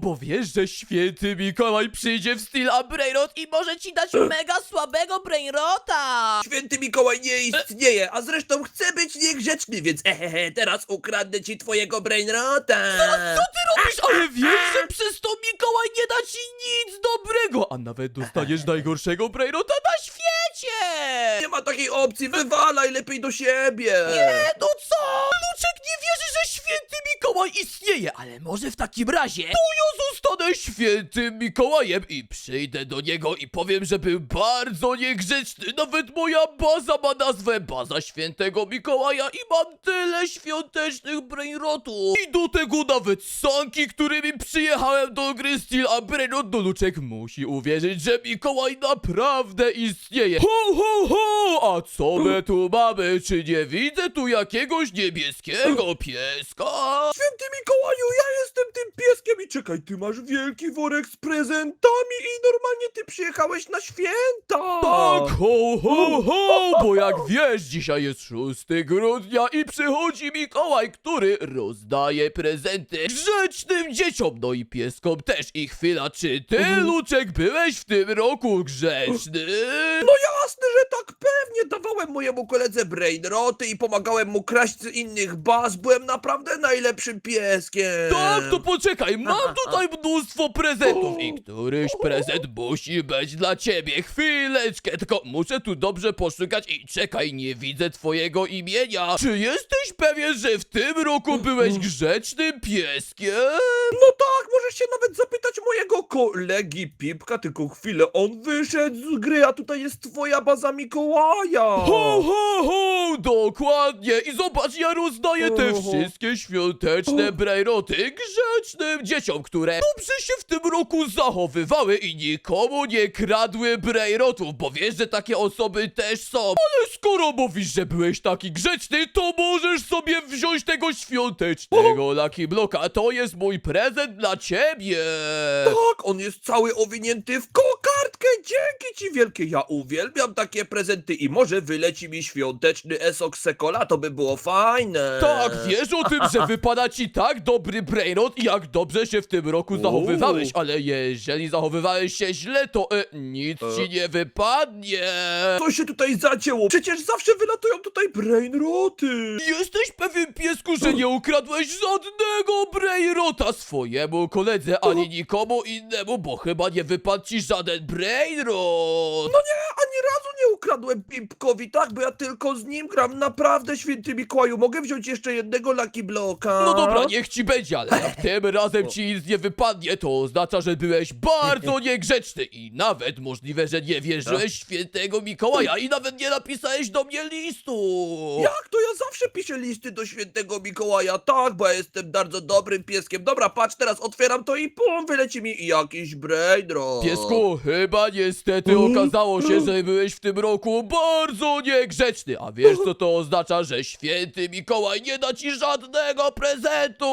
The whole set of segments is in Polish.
bo wiesz, że święty Mikołaj przyjdzie w styl Brainrot i może ci dać mega słabego Brainrota! Święty Mikołaj nie istnieje, a zresztą chcę być niegrzeczny, więc ehehe, teraz ukradnę ci twojego brainrota. Co ty robisz? Ale wiesz, że przez to Mikołaj nie da ci nic dobrego, a nawet dostaniesz najgorszego Brainrota na świecie! Nie ma takiej opcji, wywalaj lepiej do siebie. Nie, no co? Mikołaj istnieje, ale może w takim razie to ja zostanę świętym Mikołajem i przyjdę do niego i powiem, że był bardzo niegrzeczny. Nawet moja baza ma nazwę Baza Świętego Mikołaja i mam tyle świątecznych brainrotów. I do tego nawet sanki, którymi przyjechałem do gry Steel a Brainrot do Luczek musi uwierzyć, że Mikołaj naprawdę istnieje. Ho, ho, ho! A co my tu mamy? Czy nie widzę tu jakiegoś niebieskiego pieska? Ja jestem tym pieskiem i czekaj, ty masz wielki worek z prezentami i normalnie ty przyjechałeś na święta. Tak, ho, ho, ho, bo jak wiesz, dzisiaj jest 6 grudnia i przychodzi Mikołaj, który rozdaje prezenty grzecznym dzieciom, no i pieskom też. I chwila, czy ty, Luczek, byłeś w tym roku grzeczny? No jasne, że tak pewnie dawałem mojemu koledze brainroty i pomagałem mu kraść z innych baz, byłem naprawdę najlepszym pieskiem. Tak, to poczekaj, mam tutaj mnóstwo prezentów i któryś prezent musi być dla ciebie. Chwileczkę, tylko muszę tu dobrze poszukać i czekaj, nie widzę twojego imienia. Czy jesteś pewien, że w tym roku byłeś grzecznym pieskiem? No tak, możesz się nawet zapytać mojego kolegi Pipka, tylko chwilę, on wyszedł z gry, a tutaj jest twoja baza Mikołaja. Ho, ho, ho, dokładnie. I zobacz, ja rozdaję te Oho. wszystkie świąteczne brajroty grzecznym dzieciom, które dobrze się w tym roku zachowywały i nikomu nie kradły brajrotów, bo wiesz, że takie osoby też są. Ale skoro mówisz, że byłeś taki grzeczny, to możesz sobie wziąć tego świątecznego Lucky Bloka. To jest mój prezent dla ciebie. Tak, on jest cały owinięty w kokardkę, dzięki ci wielkie, ja uwielbiam takie prezenty i może wyleci mi świąteczny esok sekola, to by było fajne. Tak, wiesz o tym, że wypada ci tak dobry brainrot i jak dobrze się w tym roku zachowywałeś, ale jeżeli zachowywałeś się źle, to e, nic E. ci nie wypadnie. Co się tutaj zacięło? Przecież zawsze wylatują tutaj brainroty. Jesteś pewien, piesku, że nie ukradłeś żadnego brainrota swojemu koledze, ani nikomu innemu, bo chyba nie wypadł ci żaden brainrot. No nie, ani razu nie ukradłem Pipkowi, tak, bo ja tylko z nim gram. Naprawdę, święty Mikołaju, mogę wziąć jeszcze jednego Lucky Bloka? No dobra, niech ci będzie, ale jak tym razem ci nic nie wypadnie, to oznacza, że byłeś bardzo niegrzeczny i nawet możliwe, że nie wierzyłeś w świętego Mikołaja i nawet nie napisałeś do mnie listu. Jak to ja zawsze piszę listy do świętego Mikołaja? Tak, bo ja jestem bardzo dobrym pieskiem. Dobra, patrz, teraz otwieram to i pum, wyleci mi jakiś brainrot. Piesku, chyba niestety okazało się, że byłeś w tym roku bardzo niegrzeczny. A wiesz co to oznacza, że święty Mikołaj nie da ci żadnego prezentu?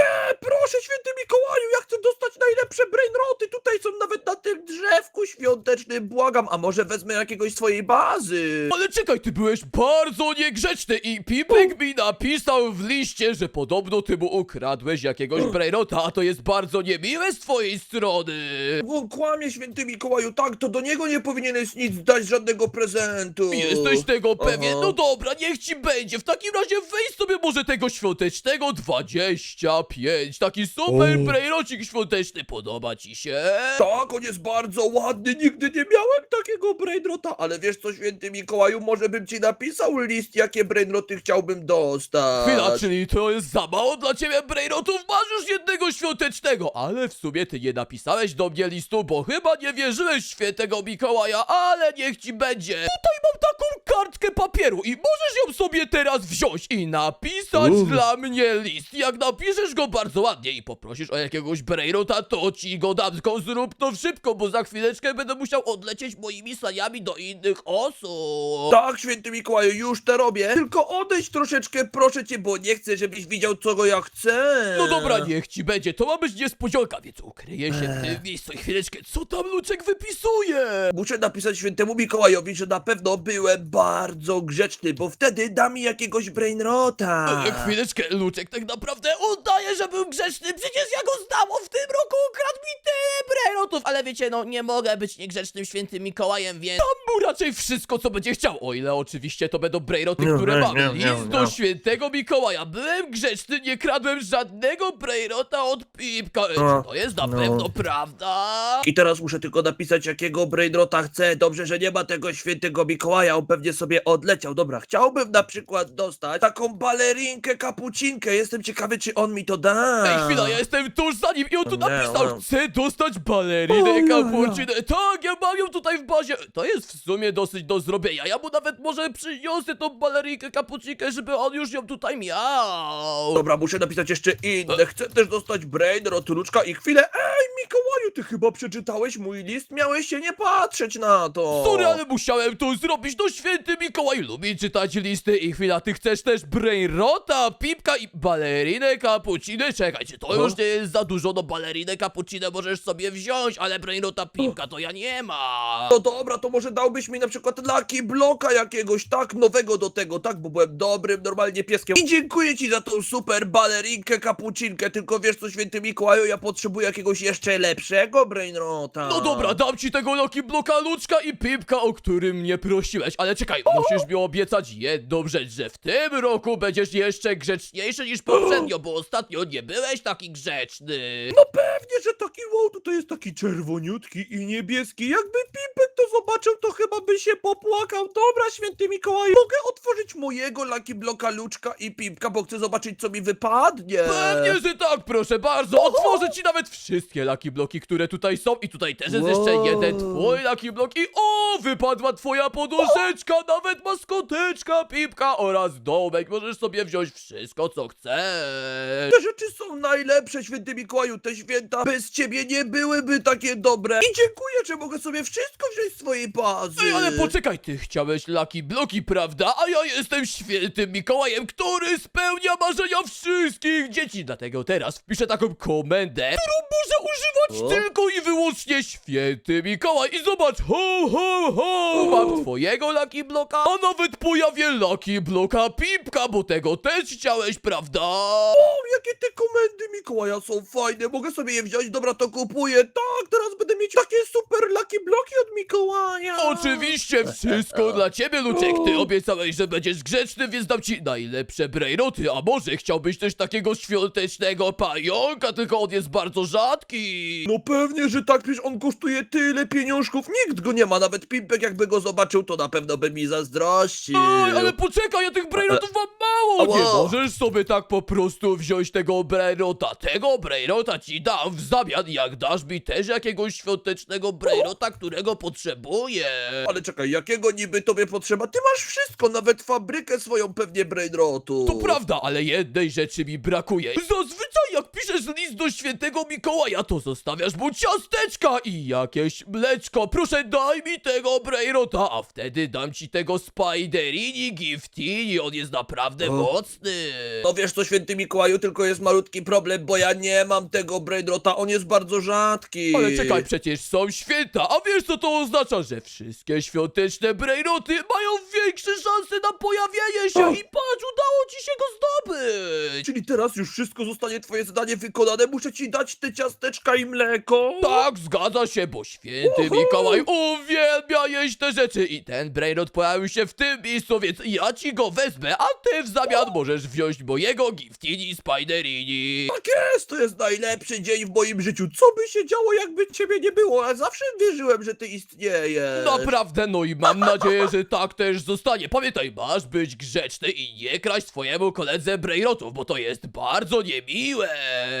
E, proszę, święty Mikołaju, ja chcę dostać najlepsze brainroty. Tutaj są nawet na tym drzewku świątecznym. Błagam, a może wezmę jakiegoś swojej bazy? Ale czekaj, ty byłeś bardzo niegrzeczny i Pipek mi napisał w liście, że podobno ty mu ukradłeś jakiegoś brainrota, a to jest bardzo niemiłe z twojej strony. On kłamie, święty Mikołaju, tak, to do niego nie powinieneś nic dać, żadnego prezentu. Jesteś tego pewien? Aha. No dobra, niech ci będzie. W takim razie weź sobie może tego świątecznego 25. Taki super O. brainrocik świąteczny. Podoba ci się? Tak, on jest bardzo ładny, nigdy nie miałem takiego brainrota, ale wiesz co, święty Mikołaju, może bym ci napisał list, jakie brainroty chciałbym dostać. Chwila, czyli to jest za mało dla ciebie brainrotów? Masz już jednego świątecznego, ale w sumie ty nie napisałeś do mnie listu, bo chyba nie wierzyłeś świętego Mikołaja, ale niech ci będzie. Tutaj mam taką kartkę papieru i możesz ją sobie teraz wziąć i napisać Uff. dla mnie list. Jak napiszesz go bardzo ładnie i poprosisz o jakiegoś brainrota, to ci go dam, tylko zrób to szybko, bo za chwileczkę będę musiał odlecieć moimi saniami do innych osób. Tak, święty Mikołaju, już to robię. Tylko odejdź troszeczkę, proszę cię, bo nie chcę, żebyś widział, czego ja chcę. No dobra, niech ci będzie, to ma być niespodzianka, więc ukryję się w tym miejscu i chwileczkę, co tam Luczek wypisuje? Muszę napisać świętemu Mikołajowi, że na pewno byłem bardzo grzeczny, bo wtedy da mi jakiegoś brainrota. E, Chwileczkę, Luczek tak naprawdę udaje, że był niegrzeczny, przecież ja go znam, on w tym roku ukradł mi tyle brejrotów, ale wiecie, no nie mogę być niegrzecznym świętym Mikołajem, więc dam mu raczej wszystko, co będzie chciał, o ile oczywiście to będą brejroty, Nie, które nie, mam. nie, nie, List do nie. świętego Mikołaja, byłem grzeczny, nie kradłem żadnego brejrota od Pipka, E, No, czy to jest na no. pewno prawda? I teraz muszę tylko napisać, jakiego Brainrota chcę. Dobrze, że nie ma tego świętego Mikołaja, on pewnie sobie odleciał. Dobra, chciałbym na przykład dostać taką balerinkę, kapucinkę. Jestem ciekawy, czy on mi to da. Ej, chwila, ja jestem tuż za nim i on tu Nie, napisał, no. chcę dostać balerinę O, ja, kapucinę. Tak, ja mam ją tutaj w bazie. To jest w sumie dosyć do zrobienia. Ja mu nawet może przyniosę tą balerinkę kapucinkę, żeby on już ją tutaj miał. Dobra, muszę napisać jeszcze inne. Chcę też dostać Brainrot, Ruczka i chwilę. Ej, Mikołaju, ty chyba przeczytałeś mój list? Miałeś się nie patrzeć na to. Sorry, ale musiałem to zrobić. No święty Mikołaj lubi czytać listy i chwila, ty chcesz też Brainrota, Pipka i balerinę kapucinę? Czekaj, czy to O. już nie jest za dużo? No balerinę kapucinę możesz sobie wziąć, ale Brainrota, Pipka to ja nie mam. No dobra, to może dałbyś mi na przykład Lucky Bloka jakiegoś, tak, nowego do tego, tak, bo byłem dobrym, normalnie pieskiem. I dziękuję ci za tą super balerinkę, kapucinkę, tylko wiesz co, święty Mikołaju, ja potrzebuję jakiegoś jeszcze lepszego Brainrota. No dobra, dam ci tego Loki Bloka, Luczka i Pipka, o którym mnie prosiłeś, ale czekaj, musisz mi obiecać jedną rzecz, że w tym roku będziesz jeszcze grzeczniejszy niż poprzednio, bo ostatnio nie byłeś taki grzeczny. No pewnie, że taki wow, to jest taki czerwoniutki i niebieski. Jakby Pipek to zobaczył, to chyba by się popłakał. Dobra, święty Mikołaj, mogę otworzyć mojego Lucky Bloka, Luczka i Pipka, bo chcę zobaczyć, co mi wypadnie. Pewnie, że tak, proszę bardzo, otworzę ci nawet wszystkie Lucky Bloki, które tutaj są i tutaj też jest jeszcze Wow. jeden twój Lucky Block i o, wypadła twoja poduszeczka, nawet maskoteczka, Pipka oraz domek, możesz sobie wziąć wszystko, co chcesz. Te rzeczy są najlepsze, święty Mikołaju, te święta bez ciebie nie byłyby takie dobre. I dziękuję, że mogę sobie wszystko wziąć z swojej bazy. Ej, ale poczekaj, ty chciałeś Lucky Bloki, prawda? A ja jestem świętym Mikołajem, który spełnia marzenia wszystkich dzieci. Dlatego teraz wpiszę taką komendę, którą może używać. Tylko i wyłącznie święty Mikołaj. I zobacz, ho, ho, ho, mam twojego Lucky Bloka, a nawet pojawię Lucky Bloka Pipka, bo tego też chciałeś, prawda? O, jakie te komendy Mikołaja są fajne, mogę sobie je wziąć, dobra, to kupuję. Tak, teraz będę mieć takie super Lucky Bloki od Mikołaja. Oczywiście wszystko dla ciebie, Luczek. Ty obiecałeś, że będziesz grzeczny, więc dam ci najlepsze brejroty. A może chciałbyś też takiego świątecznego pająka, tylko on jest bardzo rzadki. No pewnie, że tak, przecież on kosztuje tyle pieniążków, nikt go nie ma, nawet Pimpek jakby go zobaczył, to na pewno by mi zazdrościł. Ej, ale poczekaj, ja tych brejrotów mam Nie Ała. możesz sobie tak po prostu wziąć tego brejrota. Tego brejrota ci dam w zamian, jak dasz mi też jakiegoś świątecznego brejrota, którego potrzebuję. Ale czekaj, jakiego niby tobie potrzeba? Ty masz wszystko, nawet fabrykę swoją pewnie Brainrotu. To prawda, ale jednej rzeczy mi brakuje. Zazwyczaj jak piszesz list do świętego Mikołaja, to zostawiasz mu ciasteczka i jakieś mleczko. Proszę daj mi tego Brainrota, a wtedy dam ci tego Spiderini Giftini. On jest naprawdę O. mocny. No wiesz co, święty Mikołaju, tylko jest malutki problem, bo ja nie mam tego Brainrota, on jest bardzo rzadki. Ale czekaj, przecież są święta, a wiesz co to oznacza? Że wszystkie świąteczne Brainroty mają większe szanse na pojawienie się O. i patrz, udało ci się go zdobyć. Czyli teraz już wszystko zostanie twoje zadanie wykonane, muszę ci dać te ciasteczka i mleko? Tak, zgadza się, bo święty Uhu. Mikołaj uwielbia jeść te rzeczy i ten brainrot pojawił się w tym miejscu, więc ja ci go wezmę, a ty w zamian możesz wziąć mojego Giftini Spiderini. Tak jest, to jest najlepszy dzień w moim życiu. Co by się działo, jakby ciebie nie było? Ja zawsze wierzyłem, że ty istniejesz. Naprawdę, no i mam nadzieję, że tak też zostanie. Pamiętaj, masz być grzeczny i nie kraść swojemu koledze brainrotów, bo to jest bardzo niemiłe.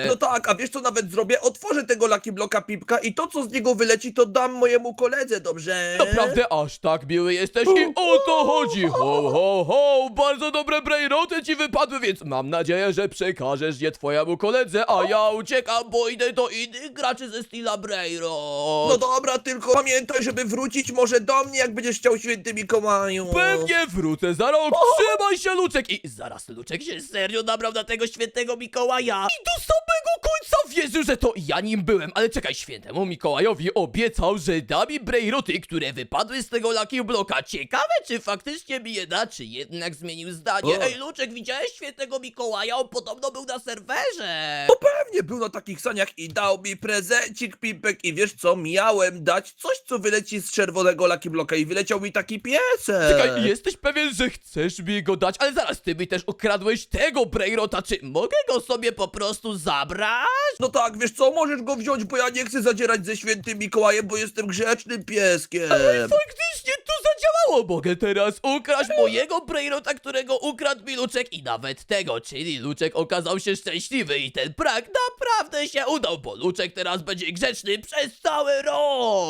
No tak, a wiesz co nawet zrobię? Otworzę tego Lucky Bloka Pipka i to co z niego wyleci to dam mojemu koledze, dobrze? Naprawdę aż tak miły jesteś i o to chodzi. Ho, ho, ho, bardzo dobre brainroty ci wypadły, więc mam nadzieję, że przekażesz je twojemu koledze, a ja uciekam, bo idę do innych graczy ze Stila Brainrot. No dobra, tylko pamiętaj, żeby wrócić może do mnie, jak będziesz chciał święty Mikołaju. Pewnie wrócę za rok, trzymaj się Luczek I zaraz Luczek się serio nabrał na tego świętego Mikołaja. I do samego końca wierzył, że to ja nim byłem. Ale czekaj, świętemu Mikołajowi obiecał, że da mi brejroty, które wypadły z tego Lucky Bloka Ciekawe, czy faktycznie mi je da, czy jednak zmienił zdanie. Ej Luczek, widziałeś świętego Mikołaja? On podobno był na serwerze No pewnie, był na takich saniach i dał mi prezencik, Pimpek. I wiesz co, miałem dać coś, co wyleci z czerwonego Lucky Bloka i wyleciał mi taki piesek. Czekaj, jesteś pewien, że chcesz mi go dać, ale zaraz ty mi też ukradłeś tego Brainrota, czy mogę go sobie po prostu zabrać? No tak, wiesz co, możesz go wziąć, bo ja nie chcę zadzierać ze świętym Mikołajem, bo jestem grzecznym pieskiem. Faktycznie to zadziałało! Mogę teraz ukraść mojego Brainrota, którego ukradł mi Luczek i nawet tego, czyli Luczek okazał się szczęśliwy i ten prank naprawdę się udał, bo Luczek teraz będzie grzeczny przez cały rok!